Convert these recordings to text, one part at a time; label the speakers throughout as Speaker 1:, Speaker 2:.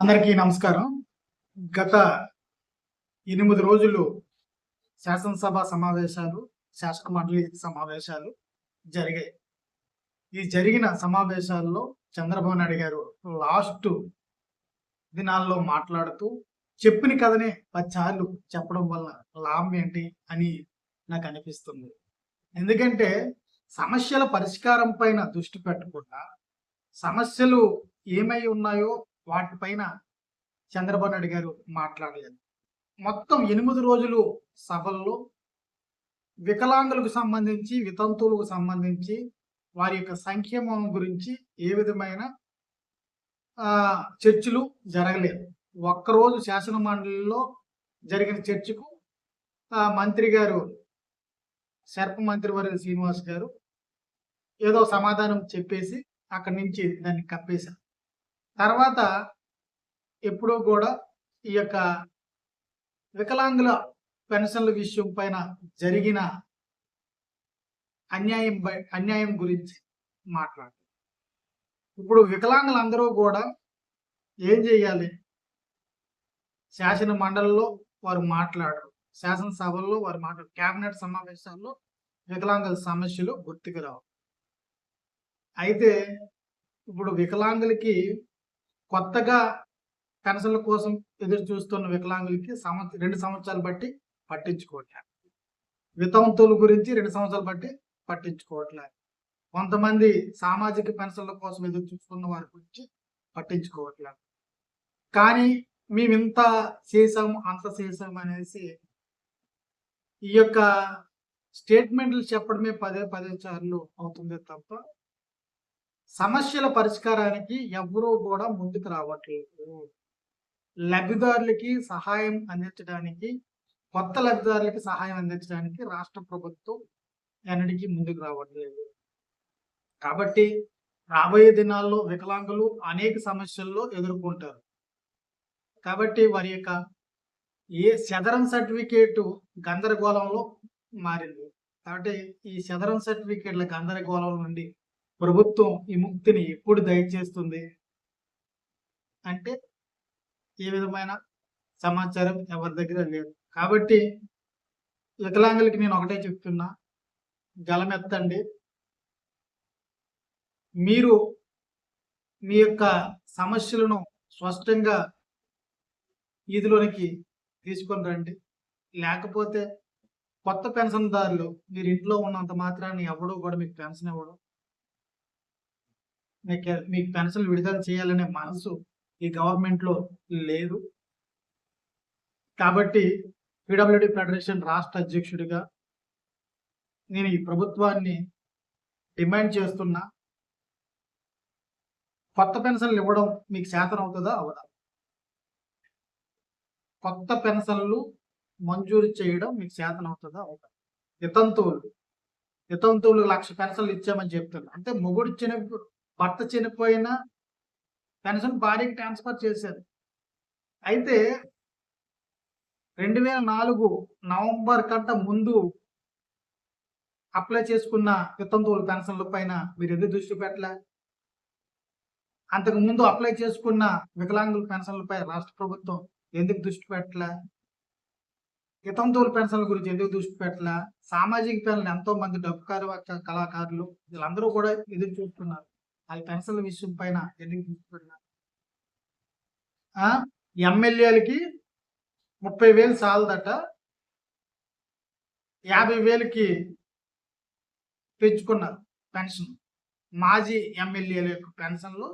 Speaker 1: అందరికీ నమస్కారం. గత ఎనిమిది రోజులు శాసనసభ సమావేశాలు శాసన మండలి సమావేశాలు జరిగాయి. ఈ జరిగిన సమావేశాల్లో చంద్రబాబు నాయుడు గారు లాస్ట్ దినాల్లో మాట్లాడుతూ చెప్పిన కథనే పచ్చార్లు చెప్పడం వల్ల లాభం ఏంటి అని నాకు అనిపిస్తుంది. ఎందుకంటే సమస్యల పరిష్కారం పైన దృష్టి పెట్టకుండా సమస్యలు ఏమై ఉన్నాయో వాటిపైన చంద్రబాబు నాయుడు గారు మాట్లాడలేదు. మొత్తం ఎనిమిది రోజులు సభల్లో వికలాంగులకు సంబంధించి వితంతువులకు సంబంధించి వారి యొక్క సంక్షేమం గురించి ఏ విధమైన చర్చలు జరగలేదు. ఒక్కరోజు శాసన మండలిలో జరిగిన చర్చకు మంత్రి గారు శర్ప మంత్రి వారి శ్రీనివాస్ గారు ఏదో సమాధానం చెప్పేసి అక్కడి నుంచి దాన్ని కప్పేశారు. తర్వాత ఎప్పుడూ కూడా ఈ యొక్క వికలాంగుల పెన్షన్ల విషయం పైన జరిగిన అన్యాయం బై- అన్యాయం గురించి మాట్లాడు. ఇప్పుడు వికలాంగులందరూ కూడా ఏం చేయాలి? శాసన మండలిలో వారు మాట్లాడరు. శాసనసభల్లో వారు మాట్లాడు కేబినెట్ సమావేశాల్లో వికలాంగుల సమస్యలు గుర్తుకు రావు. అయితే ఇప్పుడు వికలాంగులకి కొత్తగా పెన్షన్ల కోసం ఎదురు చూస్తున్న వికలాంగులకి సంవత్సరం రెండు సంవత్సరాలు బట్టి పట్టించుకోవట్లేదు. వితంతువుల గురించి రెండు సంవత్సరాలు బట్టి పట్టించుకోవట్లేదు. కొంతమంది సామాజిక పెన్షన్ల కోసం ఎదురు చూస్తున్న వారి గురించి పట్టించుకోవట్లేదు. కానీ మేము ఇంత చేసాము అంత చేసాము అనేసి ఈ యొక్క స్టేట్మెంట్లు చెప్పడమే పదే పదే సార్లు అవుతుంది తప్ప సమస్యల పరిష్కారానికి ఎవరూ కూడా ముందుకు రావట్లేదు. లబ్ధిదారులకి సహాయం అందించడానికి కొత్త లబ్ధిదారులకి సహాయం అందించడానికి రాష్ట్ర ప్రభుత్వం ఎన్నటికీ ముందుకు రావట్లేదు. కాబట్టి రాబోయే దినాల్లో వికలాంగులు అనేక సమస్యల్లో ఎదుర్కొంటారు. కాబట్టి వారి యొక్క ఏ శదరం సర్టిఫికేట్ గందరగోళంలో మారింది. కాబట్టి ఈ శదరం సర్టిఫికేట్ల గందరగోళం నుండి ప్రభుత్వం ఈ ముక్తిని ఎప్పుడు దయచేస్తుంది? అంటే ఏ విధమైన సమాచారం ఎవరి దగ్గర లేదు. కాబట్టి వికలాంగులకి నేను ఒకటే చెప్తున్నా గలమెత్తండి. మీరు మీ యొక్క సమస్యలను స్పష్టంగా వీధిలోనికి తీసుకొని రండి. లేకపోతే కొత్త పెన్షన్దారులు మీరు ఇంట్లో ఉన్నంత మాత్రాన్ని ఎవడో కూడా మీకు పెన్షన్ ఇవ్వడం. మీకు మీకు పెన్షన్ విడుదల చేయాలనే మనసు ఈ గవర్నమెంట్లో లేదు. కాబట్టి పీడబ్ల్యూడి ఫెడరేషన్ రాష్ట్ర అధ్యక్షుడిగా నేను ఈ ప్రభుత్వాన్ని డిమాండ్ చేస్తున్నా. కొత్త పెన్షన్లు ఇవ్వడం మీకు శాతం అవుతుందా? అవదా. కొత్త పెన్షన్లు మంజూరు చేయడం మీకు శాతం అవుతుందా? అవదా. వితంతువులు. వితంతువులు లక్ష పెన్షన్లు ఇచ్చామని చెప్తున్నారు అంటే మొగుడు ఇచ్చినప్పుడు భర్త చనిపోయిన పెన్షన్ భార్యకి ట్రాన్స్ఫర్ చేశారు. అయితే రెండు వేల నాలుగు నవంబర్ కంట ముందు అప్లై చేసుకున్న వితంతువుల పెన్షన్ల పైన మీరు ఎందుకు దృష్టి పెట్టలే? అంతకు ముందు అప్లై చేసుకున్న వికలాంగుల పెన్షన్లపై రాష్ట్ర ప్రభుత్వం ఎందుకు దృష్టి పెట్టలే? వితంతువుల పెన్షన్ల గురించి ఎందుకు దృష్టి పెట్టలే? సామాజిక పెన్షన్ ఎంతో మంది డబ్బు కారు- కళాకారులు వీళ్ళందరూ కూడా ఎదురు చూస్తున్నారు. వాళ్ళ పెన్షన్ల విషయం పైన ఎమ్మెల్యేలకి ముప్పై వేలు చాలదట. యాభై వేలకి పెంచుకున్నారు పెన్షన్. మాజీ ఎమ్మెల్యేల యొక్క పెన్షన్లు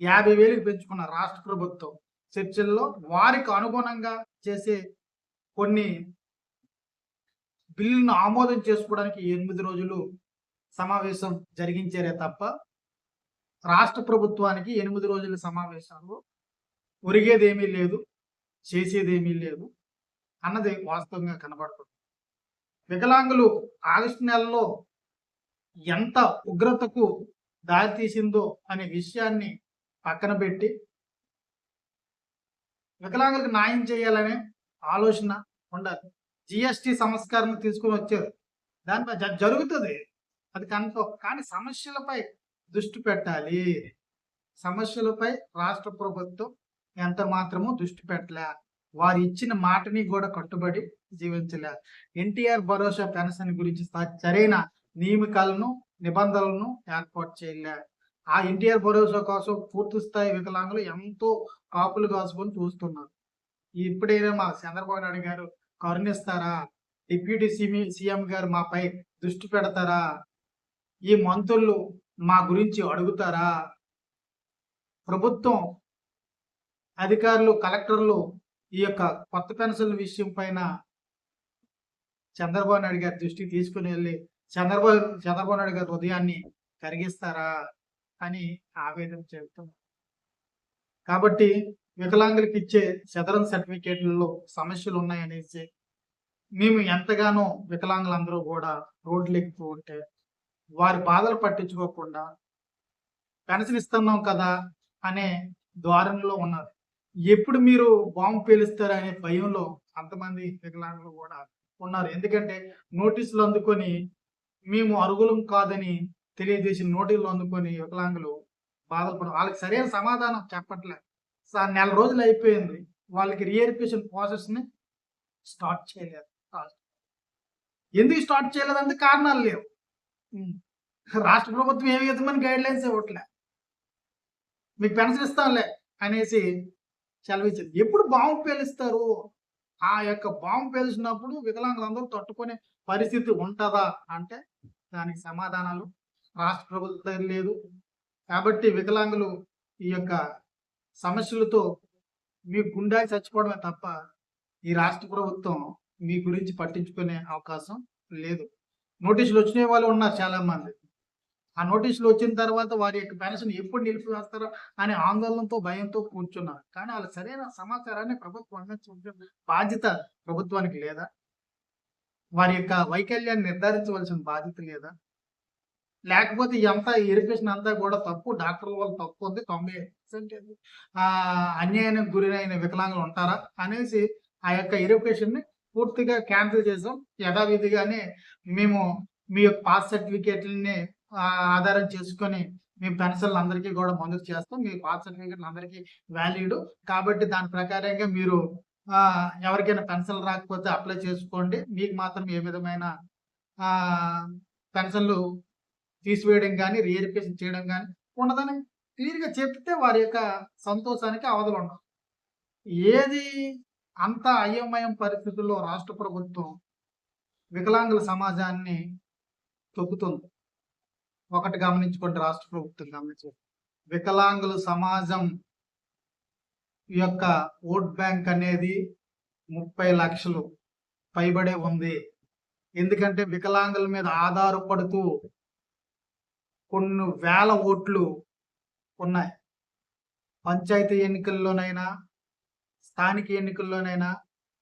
Speaker 1: యాభై వేలకు పెంచుకున్నారు రాష్ట్ర ప్రభుత్వం చర్చల్లో వారికి అనుగుణంగా చేసే కొన్ని బిల్లును ఆమోదం చేసుకోవడానికి ఎనిమిది రోజులు సమావేశం జరిగించారే తప్ప రాష్ట్ర ప్రభుత్వానికి ఎనిమిది రోజుల సమావేశాలు. ఒరిగేదేమీ లేదు. చేసేదేమీ లేదు. అన్నది వాస్తవంగా కనబడుతుంది. వికలాంగులు ఆగస్టు నెలలో ఎంత ఉగ్రతకు దారితీసిందో అనే విషయాన్ని పక్కన పెట్టి వికలాంగులకు న్యాయం చేయాలనే ఆలోచన ఉండాలి. జిఎస్టి సంస్కరణ తీసుకుని వచ్చారు. దానిపై జ- జరుగుతుంది. అది కన్ఫర్మ్. కానీ సమస్యలపై దృష్టి పెట్టాలి. సమస్యలపై రాష్ట్ర ప్రభుత్వం ఎంత మాత్రము దృష్టి పెట్టలే. వారు ఇచ్చిన మాటని కూడా కట్టుబడి జీవించలే. ఎన్టీఆర్ భరోసా పెన్షన్ గురించి సరైన నియమికాలను నిబంధనలను ఏర్పాటు చేయలే. ఆ ఎన్టీఆర్ భరోసా కోసం పూర్తి స్థాయి వికలాంగులు ఎంతో కాపులు కాసుకొని చూస్తున్నారు. ఇప్పుడైనా మా చంద్రబాబు నాయుడు గారు కరుణిస్తారా? డిప్యూటీ సిమి సీఎం గారు మాపై దృష్టి పెడతారా? ఈ మంత్రులు మా గురించి అడుగుతారా? ప్రభుత్వం అధికారులు కలెక్టర్లు ఈ యొక్క కొత్త పెన్షన్ విషయం పైన చంద్రబాబు నాయుడు గారి దృష్టికి తీసుకుని వెళ్ళి చంద్రబాబు చంద్రబాబు నాయుడు గారి హృదయాన్ని కరిగిస్తారా అని ఆవేదన చెబుతున్నారు కాబట్టి వికలాంగులకు ఇచ్చే సదరన్ సర్టిఫికేట్లలో సమస్యలు ఉన్నాయనేసి మేము ఎంతగానో వికలాంగులందరూ కూడా రోడ్లు ఎక్కుతూ ఉంటే వారి బాధలు పట్టించుకోకుండా పెన్షన్ ఇస్తున్నాం కదా అనే ద్వారంలో ఉన్నారు. ఎప్పుడు మీరు బాంబు పేలుస్తారు అనే భయంలో అంతమంది వికలాంగులు కూడా ఉన్నారు. ఎందుకంటే నోటీసులు అందుకొని మేము అరుగులం కాదని తెలియజేసిన నోటీసులు అందుకొని వికలాంగులు బాధపడ వాళ్ళకి సరైన సమాధానం చెప్పట్లే. సా- నెల రోజులు అయిపోయింది. వాళ్ళకి రియరిఫికేషన్ ప్రాసెస్ని స్టార్ట్ చేయలేదు. ఎందుకు స్టార్ట్ చేయలేదంటే కారణాలు లేవు. రాష్ట్ర ప్రభుత్వం ఏ విధమైన గైడ్ లైన్స్ ఇవ్వట్లే. మీకు పెన్షన్ ఇస్తాంలే అనేసి సెలవిచ్చింది ఎప్పుడు బాంబు పేలుస్తారు ఆ యొక్క బాంబు పేల్చినప్పుడు వికలాంగులందరూ తట్టుకునే పరిస్థితి ఉంటుందా అంటే దానికి సమాధానాలు రాష్ట్ర ప్రభుత్వం లేదు. కాబట్టి వికలాంగులు ఈ యొక్క సమస్యలతో మీ గుండాకి చచ్చిపోవడమే తప్ప ఈ రాష్ట్ర ప్రభుత్వం మీ గురించి పట్టించుకునే అవకాశం లేదు. నోటీసులు వచ్చిన వాళ్ళు ఉన్నారు చాలా మంది ఆ నోటీసులు వచ్చిన తర్వాత వారి యొక్క పెన్షన్ ఎప్పుడు నిలిపివేస్తారో అనే ఆందోళనతో భయంతో కూర్చున్నారు. కానీ వాళ్ళ సరైన సమాచారాన్ని ప్రభుత్వం అందించే బాధ్యత ప్రభుత్వానికి లేదా? వారి యొక్క వైకల్యాన్ని నిర్ధారించవలసిన బాధ్యత లేదా? లేకపోతే ఎంత ఇరిగేషన్ అంతా కూడా తప్పు డాక్టర్ వాళ్ళు తప్పు ఉంది తొంభై అన్యాయానికి గురైన వికలాంగులు ఉంటారా? అనేసి ఆ యొక్క ఇరిగేషన్ని ని పూర్తిగా క్యాన్సిల్ చేసాం. యథావిధిగానే మేము మీ యొక్క పాస్ సర్టిఫికేట్లని ఆధారం చేసుకొని మీ పెన్షన్లు అందరికీ కూడా మంజూరు చేస్తాం. మీ పాస్ సర్టిఫికేట్లు అందరికీ వ్యాలిడ్ కాబట్టి దాని ప్రకారంగా మీరు ఎవరికైనా పెన్షన్ రాకపోతే అప్లై చేసుకోండి. మీకు మాత్రం ఏ విధమైన పెన్షన్లు తీసివేయడం కానీ రియరిఫికేషన్ చేయడం కానీ ఉండదని క్లియర్గా చెప్తే వారి యొక్క సంతోషానికి అవధులు ఉండవు. ఏది అంత అయోమయం పరిస్థితుల్లో రాష్ట్ర ప్రభుత్వం వికలాంగుల సమాజాన్ని తొక్కుతుంది. ఒకటి గమనించుకోండి రాష్ట్ర ప్రభుత్వం గమనించు వికలాంగుల సమాజం యొక్క ఓట్ బ్యాంక్ అనేది ముప్పై లక్షలు పైబడే ఉంది. ఎందుకంటే వికలాంగుల మీద ఆధారపడుతూ కొన్ని వేల ఓట్లు ఉన్నాయి. పంచాయతీ ఎన్నికల్లోనైనా స్థానిక ఎన్నికల్లోనైనా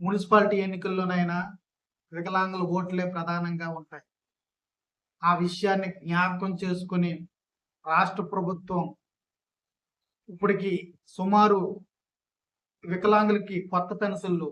Speaker 1: మున్సిపాలిటీ ఎన్నికల్లోనైనా వికలాంగుల ఓట్లే ప్రధానంగా ఉంటాయి. ఆ విషయాన్ని జ్ఞాపకం చేసుకుని రాష్ట్ర ప్రభుత్వం ఇప్పటికి సుమారు వికలాంగులకి కొత్త పెన్షన్లు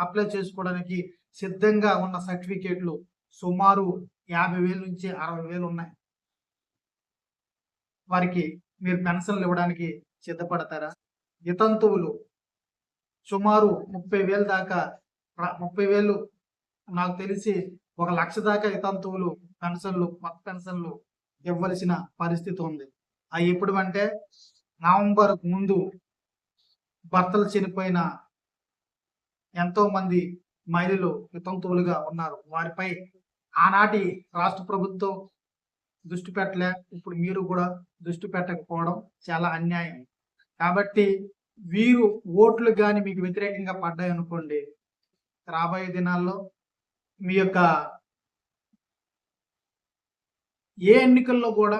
Speaker 1: అప్లై చేసుకోవడానికి సిద్ధంగా ఉన్న సర్టిఫికేట్లు సుమారు యాభై వేల నుంచి అరవై వేలు ఉన్నాయి. వారికి మీరు పెన్షన్లు ఇవ్వడానికి సిద్ధపడతారా? వితంతువులు సుమారు ముప్పై వేలు దాకా ముప్పై వేలు నాకు తెలిసి ఒక లక్ష దాకా వితంతువులు పెన్షన్లు కొత్త పెన్షన్లు ఇవ్వవలసిన పరిస్థితి ఉంది. అవి ఎప్పుడు అంటే నవంబర్ ముందు భర్తలు చనిపోయిన ఎంతో మంది మహిళలు వితంతువులుగా ఉన్నారు. వారిపై ఆనాటి రాష్ట్ర ప్రభుత్వం దృష్టి పెట్టలే. ఇప్పుడు మీరు కూడా దృష్టి పెట్టకపోవడం చాలా అన్యాయం. కాబట్టి వీరు ఓట్లు కానీ మీకు వ్యతిరేకంగా పడ్డాయి అనుకోండి రాబోయే దినాల్లో మీ యొక్క ఏ ఎన్నికల్లో కూడా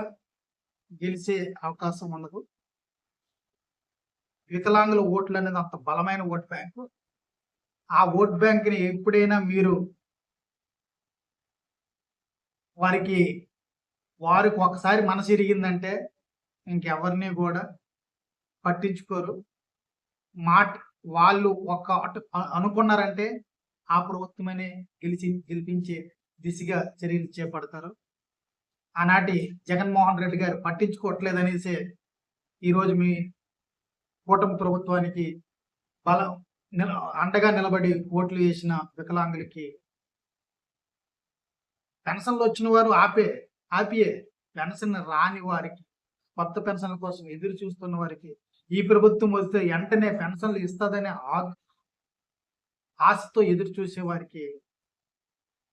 Speaker 1: గెలిచే అవకాశం ఉండదు. వికలాంగుల ఓట్లు అనేది అంత బలమైన ఓట్ బ్యాంకు. ఆ ఓట్ బ్యాంక్ని ఎప్పుడైనా మీరు వారికి వారికి ఒకసారి మనసు ఇరిగిందంటే ఇంకెవరిని కూడా పట్టించుకోరు. మాట వాళ్ళు ఒక అనుకున్నారంటే ఆ ప్రభుత్వమనే గెలిచి గెలిపించే దిశగా చర్యలు చేపడతారు. ఆనాటి జగన్మోహన్ రెడ్డి గారు పట్టించుకోవట్లేదనేసి ఈరోజు మీ కూటమి ప్రభుత్వానికి బలం నిల అండగా నిలబడి ఓట్లు వేసిన వికలాంగులకి పెన్షన్లు వచ్చిన వారు ఆపే ఆపియే పెన్షన్ రాని వారికి కొత్త పెన్షన్ల కోసం ఎదురు చూస్తున్న వారికి ఈ ప్రభుత్వం వస్తే వెంటనే పెన్షన్లు ఇస్తుందనే ఆ- ఆశతో ఎదురు చూసే వారికి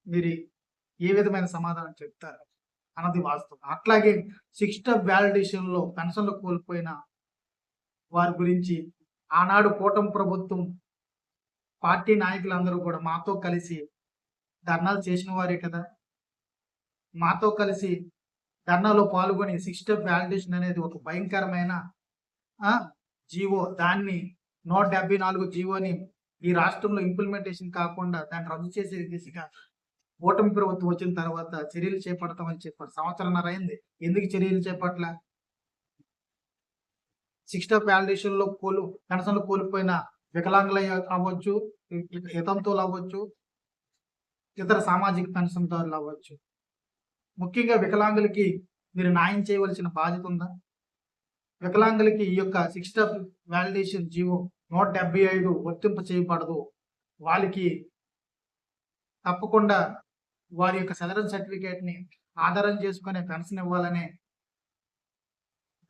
Speaker 1: మీరు ఏ విధమైన సమాధానం చెప్తారు అన్నది వాస్తవం. అట్లాగే సిక్స్ట్ వ్యాలిడేషన్ వ్యాలిడేషన్లో పెన్షన్లు కోల్పోయిన వారి గురించి ఆనాడు కూటమి ప్రభుత్వం పార్టీ నాయకులందరూ కూడా మాతో కలిసి ధర్నాలు చేసిన వారే కదా. మాతో కలిసి ధర్నాలో పాల్గొని సిక్స్త్ వ్యాలిడేషన్ అనేది ఒక భయంకరమైన జీవో దాన్ని నూట డెబ్బై నాలుగు జీవోని ఈ రాష్ట్రంలో ఇంప్లిమెంటేషన్ కాకుండా దాన్ని రద్దు చేసే దిశగా ఓటమి ప్రభుత్వం వచ్చిన తర్వాత చర్యలు చేపడతామని చెప్పారు. సంవత్సరంన్నర అయింది. ఎందుకు చర్యలు చేపట్ల? సిక్స్త్ వ్యాలిడేషన్లో కోలు పెన్షన్లు కోల్పోయిన వికలాంగులు అవ్వచ్చు హితంతులు అవ్వచ్చు ఇతర సామాజిక పెన్షన్దారులు అవ్వచ్చు. ముఖ్యంగా వికలాంగులకి మీరు న్యాయం చేయవలసిన బాధ్యత ఉందా? వికలాంగులకి ఈ యొక్క సిక్స్త్ వ్యాలిడేషన్ జీవో నూట డెబ్బై ఐదు వర్తింప చేయబడదు. వాళ్ళకి తప్పకుండా వారి యొక్క సదరన్ సర్టిఫికేట్ని ఆధారం చేసుకునే పెన్షన్ ఇవ్వాలనే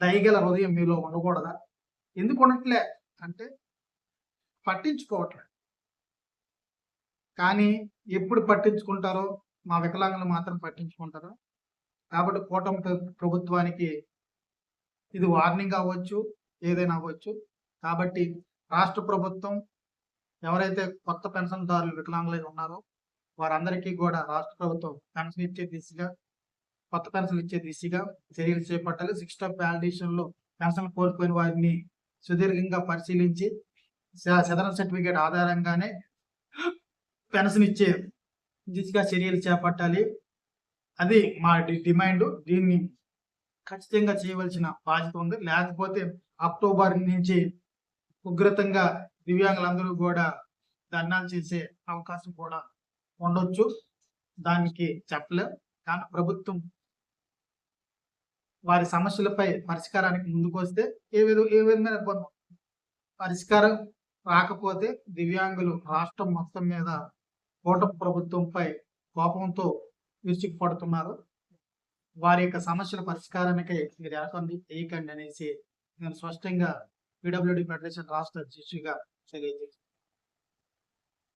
Speaker 1: దయగల హృదయం మీలో ఉండకూడదా? ఎందుకు ఉండట్లే? అంటే పట్టించుకోవట్లే. కానీ ఎప్పుడు పట్టించుకుంటారో మా వికలాంగులు మాత్రం పట్టించుకుంటారు. కాబట్టి కూటమి ప్రభుత్వానికి ఇది వార్నింగ్ అవ్వచ్చు ఏదైనా అవ్వచ్చు. కాబట్టి రాష్ట్ర ప్రభుత్వం ఎవరైతే కొత్త పెన్షన్దారులు వికలాంగులై ఉన్నారో వారందరికీ కూడా రాష్ట్ర ప్రభుత్వం పెన్షన్ ఇచ్చే దిశగా కొత్త పెన్షన్ ఇచ్చే దిశగా చర్యలు చేపట్టాలి. సిక్స్ ఆఫ్ వ్యాలిడేషన్లో పెన్షన్ కోల్పోయిన వారిని సుదీర్ఘంగా పరిశీలించి సదరన్ సర్టిఫికేట్ ఆధారంగానే పెన్షన్ ఇచ్చే దిశగా చర్యలు చేపట్టాలి. అది మా డిమాండ్. దీన్ని ఖచ్చితంగా చేయవలసిన బాధ్యత ఉంది. లేకపోతే అక్టోబర్ నుంచి ఉగ్రతంగా దివ్యాంగులందరూ కూడా ధర్నాలు చేసే అవకాశం కూడా ఉండొచ్చు. దానికి చెప్పలేం. కానీ ప్రభుత్వం వారి సమస్యలపై పరిష్కారానికి ముందుకు వస్తే ఏ విధ ఏ విధమైన ఇబ్బంది పరిష్కారం రాకపోతే దివ్యాంగులు రాష్ట్రం మొత్తం మీద కూటమి ప్రభుత్వంపై కోపంతో విరుచుకుపడుతున్నారు. వారి యొక్క సమస్యల పరిష్కారానికి మీరు ఎరకండి వేయకండి అనేసి నేను స్పష్టంగా పీడబ్ల్యూడి ఫెడరేషన్ రాష్ట్ర అధ్యక్షుడిగా తెలియజేస్తాను